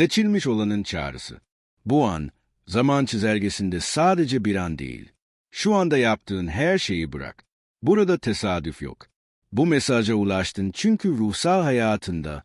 Seçilmiş olanın çağrısı. Bu an, zaman çizelgesinde sadece bir an değil. Şu anda yaptığın her şeyi bırak. Burada tesadüf yok. Bu mesaja ulaştın çünkü ruhsal hayatında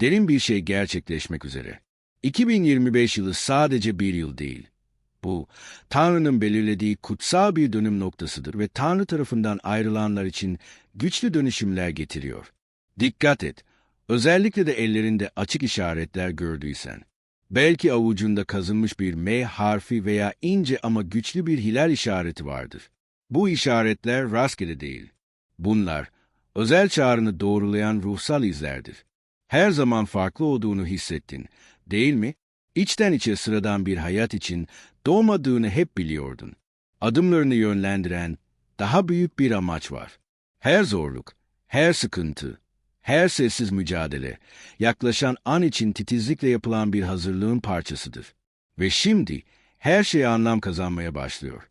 derin bir şey gerçekleşmek üzere. 2025 yılı sadece bir yıl değil. Bu, Tanrı'nın belirlediği kutsal bir dönüm noktasıdır ve Tanrı tarafından ayrılanlar için güçlü dönüşümler getiriyor. Dikkat et, özellikle de ellerinde açık işaretler gördüysen. Belki avucunda kazınmış bir M harfi veya ince ama güçlü bir hilal işareti vardır. Bu işaretler rastgele değil. Bunlar, özel çağrını doğrulayan ruhsal izlerdir. Her zaman farklı olduğunu hissettin, değil mi? İçten içe sıradan bir hayat için doğmadığını hep biliyordun. Adımlarını yönlendiren daha büyük bir amaç var. Her zorluk, her sıkıntı, her sessiz mücadele, yaklaşan an için titizlikle yapılan bir hazırlığın parçasıdır. Ve şimdi her şey anlam kazanmaya başlıyor.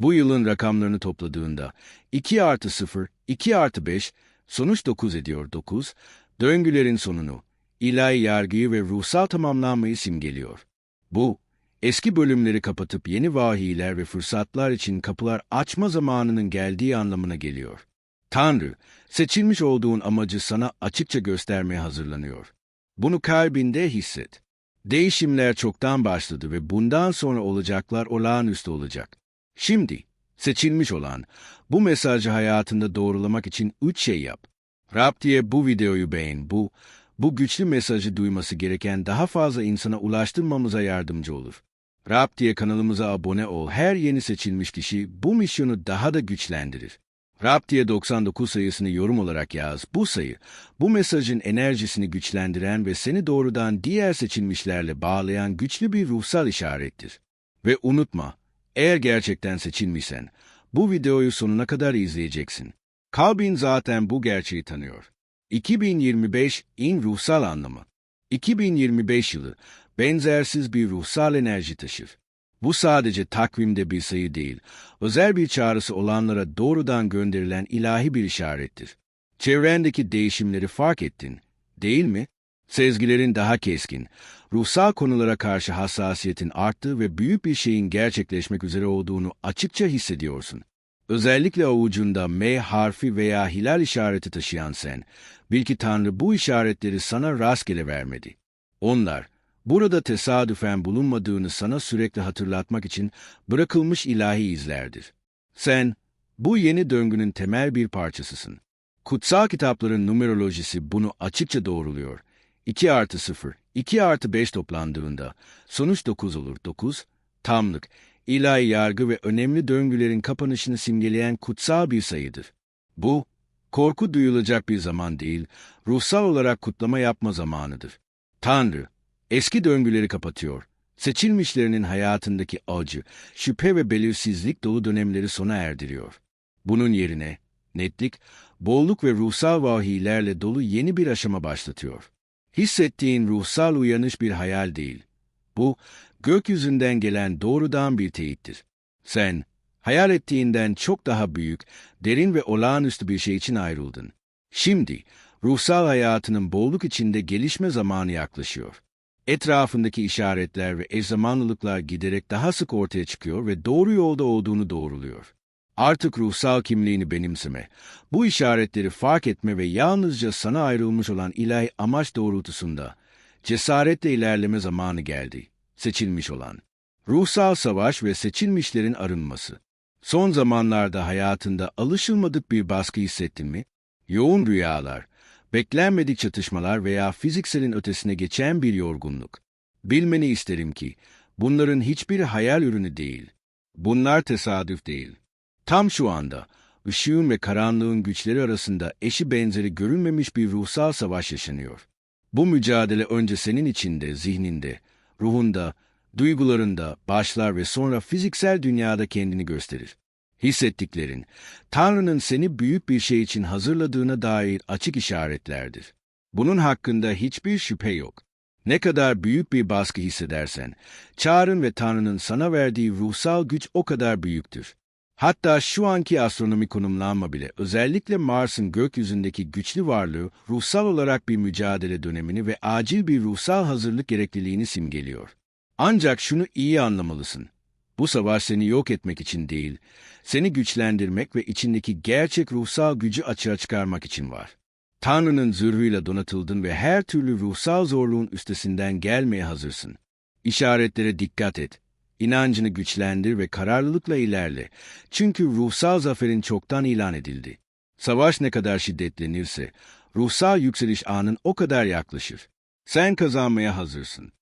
Bu yılın rakamlarını topladığında 2 artı 0, 2 artı 5, sonuç 9 ediyor 9, döngülerin sonunu, ilahi yargıyı ve ruhsal tamamlanmayı simgeliyor. Bu, eski bölümleri kapatıp yeni vahiyler ve fırsatlar için kapılar açma zamanının geldiği anlamına geliyor. Tanrı, seçilmiş olduğun amacı sana açıkça göstermeye hazırlanıyor. Bunu kalbinde hisset. Değişimler çoktan başladı ve bundan sonra olacaklar olağanüstü olacak. Şimdi, seçilmiş olan, bu mesajı hayatında doğrulamak için üç şey yap. Rab diye bu videoyu beğen, bu, bu güçlü mesajı duyması gereken daha fazla insana ulaştırmamıza yardımcı olur. Rab diye kanalımıza abone ol, her yeni seçilmiş kişi bu misyonu daha da güçlendirir. Rab diye 99 sayısını yorum olarak yaz. Bu sayı, bu mesajın enerjisini güçlendiren ve seni doğrudan diğer seçilmişlerle bağlayan güçlü bir ruhsal işarettir. Ve unutma, eğer gerçekten seçilmişsen, bu videoyu sonuna kadar izleyeceksin. Kalbin zaten bu gerçeği tanıyor. 2025 in ruhsal anlamı. 2025 yılı benzersiz bir ruhsal enerji taşır. Bu sadece takvimde bir sayı değil, özel bir çağrısı olanlara doğrudan gönderilen ilahi bir işarettir. Çevrendeki değişimleri fark ettin, değil mi? Sezgilerin daha keskin, ruhsal konulara karşı hassasiyetin arttığı ve büyük bir şeyin gerçekleşmek üzere olduğunu açıkça hissediyorsun. Özellikle avucunda M harfi veya hilal işareti taşıyan sen, bil ki Tanrı bu işaretleri sana rastgele vermedi. Onlar, burada tesadüfen bulunmadığını sana sürekli hatırlatmak için bırakılmış ilahi izlerdir. Sen, bu yeni döngünün temel bir parçasısın. Kutsal kitapların numerolojisi bunu açıkça doğruluyor. 2 artı 0, 2 artı 5 toplandığında sonuç 9 olur. 9, tamlık, ilahi yargı ve önemli döngülerin kapanışını simgeleyen kutsal bir sayıdır. Bu, korku duyulacak bir zaman değil, ruhsal olarak kutlama yapma zamanıdır. Tanrı, eski döngüleri kapatıyor. Seçilmişlerinin hayatındaki acı, şüphe ve belirsizlik dolu dönemleri sona erdiriyor. Bunun yerine netlik, bolluk ve ruhsal vahiylerle dolu yeni bir aşama başlatıyor. Hissettiğin ruhsal uyanış bir hayal değil. Bu, gökyüzünden gelen doğrudan bir teyittir. Sen, hayal ettiğinden çok daha büyük, derin ve olağanüstü bir şey için ayrıldın. Şimdi, ruhsal hayatının bolluk içinde gelişme zamanı yaklaşıyor. Etrafındaki işaretler ve eş zamanlılıklar giderek daha sık ortaya çıkıyor ve doğru yolda olduğunu doğruluyor. Artık ruhsal kimliğini benimseme, bu işaretleri fark etme ve yalnızca sana ayrılmış olan ilahi amaç doğrultusunda cesaretle ilerleme zamanı geldi. Seçilmiş olan. Ruhsal savaş ve seçilmişlerin arınması. Son zamanlarda hayatında alışılmadık bir baskı hissettin mi? Yoğun rüyalar, beklenmedik çatışmalar veya fizikselin ötesine geçen bir yorgunluk. Bilmeni isterim ki bunların hiçbiri hayal ürünü değil. Bunlar tesadüf değil. Tam şu anda ışığın ve karanlığın güçleri arasında eşi benzeri görünmemiş bir ruhsal savaş yaşanıyor. Bu mücadele önce senin içinde, zihninde, ruhunda, duygularında başlar ve sonra fiziksel dünyada kendini gösterir. Hissettiklerin, Tanrı'nın seni büyük bir şey için hazırladığına dair açık işaretlerdir. Bunun hakkında hiçbir şüphe yok. Ne kadar büyük bir baskı hissedersen, çağrın ve Tanrı'nın sana verdiği ruhsal güç o kadar büyüktür. Hatta şu anki astronomi konumlanma bile özellikle Mars'ın gökyüzündeki güçlü varlığı ruhsal olarak bir mücadele dönemini ve acil bir ruhsal hazırlık gerekliliğini simgeliyor. Ancak şunu iyi anlamalısın. Bu savaş seni yok etmek için değil, seni güçlendirmek ve içindeki gerçek ruhsal gücü açığa çıkarmak için var. Tanrı'nın zırhıyla donatıldın ve her türlü ruhsal zorluğun üstesinden gelmeye hazırsın. İşaretlere dikkat et. İnancını güçlendir ve kararlılıkla ilerle. Çünkü ruhsal zaferin çoktan ilan edildi. Savaş ne kadar şiddetlenirse, ruhsal yükseliş anın o kadar yaklaşır. Sen kazanmaya hazırsın.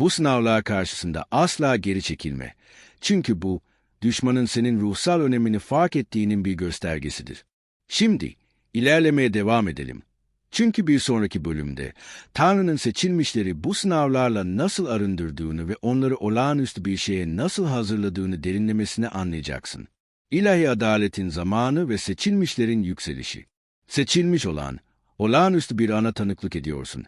Bu sınavlar karşısında asla geri çekilme. Çünkü bu, düşmanın senin ruhsal önemini fark ettiğinin bir göstergesidir. Şimdi, ilerlemeye devam edelim. Çünkü bir sonraki bölümde Tanrı'nın seçilmişleri bu sınavlarla nasıl arındırdığını ve onları olağanüstü bir şeye nasıl hazırladığını derinlemesine anlayacaksın. İlahi adaletin zamanı ve seçilmişlerin yükselişi. Seçilmiş olan, olağanüstü bir ana tanıklık ediyorsun.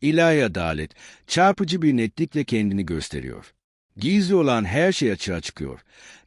İlahi adalet, çarpıcı bir netlikle kendini gösteriyor. Gizli olan her şey açığa çıkıyor.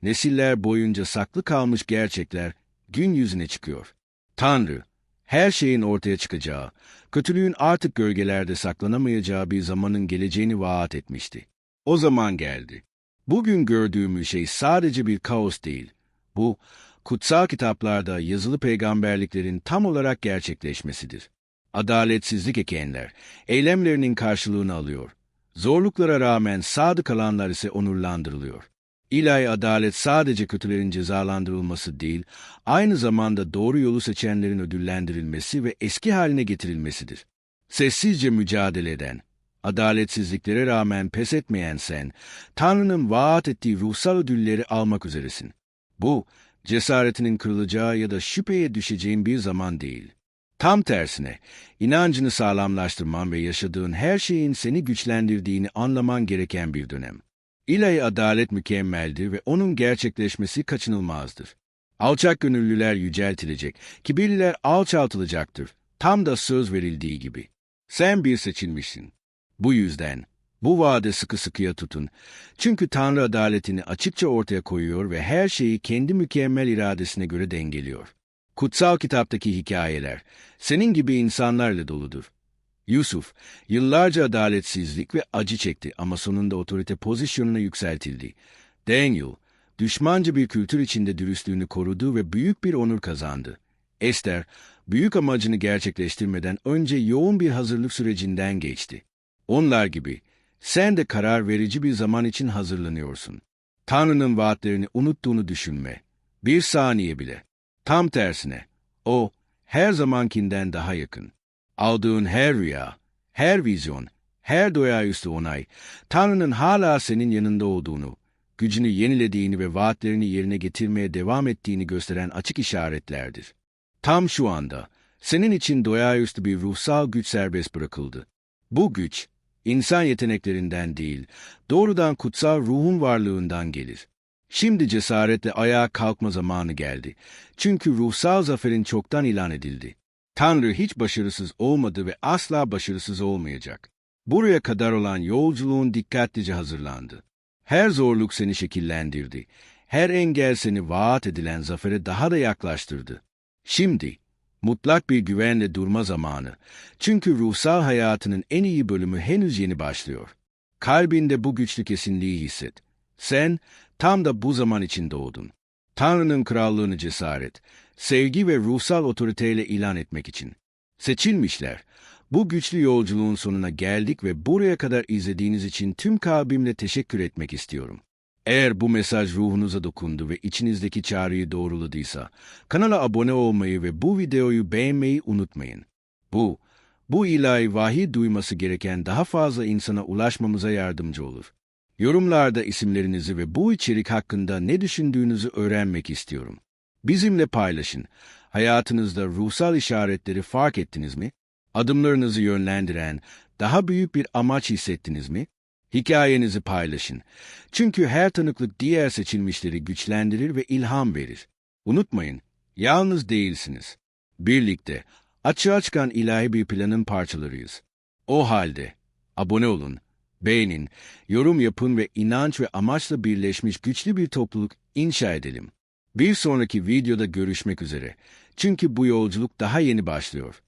Nesiller boyunca saklı kalmış gerçekler gün yüzüne çıkıyor. Tanrı, her şeyin ortaya çıkacağı, kötülüğün artık gölgelerde saklanamayacağı bir zamanın geleceğini vaat etmişti. O zaman geldi. Bugün gördüğümüz şey sadece bir kaos değil. Bu, kutsal kitaplarda yazılı peygamberliklerin tam olarak gerçekleşmesidir. Adaletsizlik ekenler, eylemlerinin karşılığını alıyor. Zorluklara rağmen sadık kalanlar ise onurlandırılıyor. İlahi adalet sadece kötülerin cezalandırılması değil, aynı zamanda doğru yolu seçenlerin ödüllendirilmesi ve eski haline getirilmesidir. Sessizce mücadele eden, adaletsizliklere rağmen pes etmeyen sen, Tanrı'nın vaat ettiği ruhsal ödülleri almak üzeresin. Bu, cesaretinin kırılacağı ya da şüpheye düşeceğin bir zaman değil. Tam tersine, inancını sağlamlaştırman ve yaşadığın her şeyin seni güçlendirdiğini anlaman gereken bir dönem. İlahi adalet mükemmeldir ve onun gerçekleşmesi kaçınılmazdır. Alçak gönüllüler yüceltilecek, kibirliler alçaltılacaktır. Tam da söz verildiği gibi. Sen bir seçilmişsin. Bu yüzden, bu vaade sıkı sıkıya tutun. Çünkü Tanrı adaletini açıkça ortaya koyuyor ve her şeyi kendi mükemmel iradesine göre dengeliyor. Kutsal kitaptaki hikayeler, senin gibi insanlarla doludur. Yusuf, yıllarca adaletsizlik ve acı çekti ama sonunda otorite pozisyonuna yükseltildi. Daniel, düşmanca bir kültür içinde dürüstlüğünü korudu ve büyük bir onur kazandı. Esther, büyük amacını gerçekleştirmeden önce yoğun bir hazırlık sürecinden geçti. Onlar gibi, sen de karar verici bir zaman için hazırlanıyorsun. Tanrı'nın vaatlerini unuttuğunu düşünme. Bir saniye bile. Tam tersine, o, her zamankinden daha yakın. Aldığın her rüya, her vizyon, her doyayüstü onay, Tanrı'nın hala senin yanında olduğunu, gücünü yenilediğini ve vaatlerini yerine getirmeye devam ettiğini gösteren açık işaretlerdir. Tam şu anda, senin için doyayüstü bir ruhsal güç serbest bırakıldı. Bu güç, insan yeteneklerinden değil, doğrudan kutsal ruhun varlığından gelir. Şimdi cesaretle ayağa kalkma zamanı geldi. Çünkü ruhsal zaferin çoktan ilan edildi. Tanrı hiç başarısız olmadı ve asla başarısız olmayacak. Buraya kadar olan yolculuğun dikkatlice hazırlandı. Her zorluk seni şekillendirdi. Her engel seni vaat edilen zafere daha da yaklaştırdı. Şimdi, mutlak bir güvenle durma zamanı. Çünkü ruhsal hayatının en iyi bölümü henüz yeni başlıyor. Kalbinde bu güçlü kesinliği hisset. Sen, tam da bu zaman için doğdun. Tanrı'nın krallığını cesaret, sevgi ve ruhsal otoriteyle ilan etmek için. Seçilmişler. Bu güçlü yolculuğun sonuna geldik ve buraya kadar izlediğiniz için tüm kalbimle teşekkür etmek istiyorum. Eğer bu mesaj ruhunuza dokundu ve içinizdeki çağrıyı doğruladıysa, kanala abone olmayı ve bu videoyu beğenmeyi unutmayın. Bu, bu ilahi vahiy duyması gereken daha fazla insana ulaşmamıza yardımcı olur. Yorumlarda isimlerinizi ve bu içerik hakkında ne düşündüğünüzü öğrenmek istiyorum. Bizimle paylaşın. Hayatınızda ruhsal işaretleri fark ettiniz mi? Adımlarınızı yönlendiren daha büyük bir amaç hissettiniz mi? Hikayenizi paylaşın. Çünkü her tanıklık diğer seçilmişleri güçlendirir ve ilham verir. Unutmayın, yalnız değilsiniz. Birlikte açığa çıkan ilahi bir planın parçalarıyız. O halde abone olun, beğenin, yorum yapın ve inanç ve amaçla birleşmiş güçlü bir topluluk inşa edelim. Bir sonraki videoda görüşmek üzere. Çünkü bu yolculuk daha yeni başlıyor.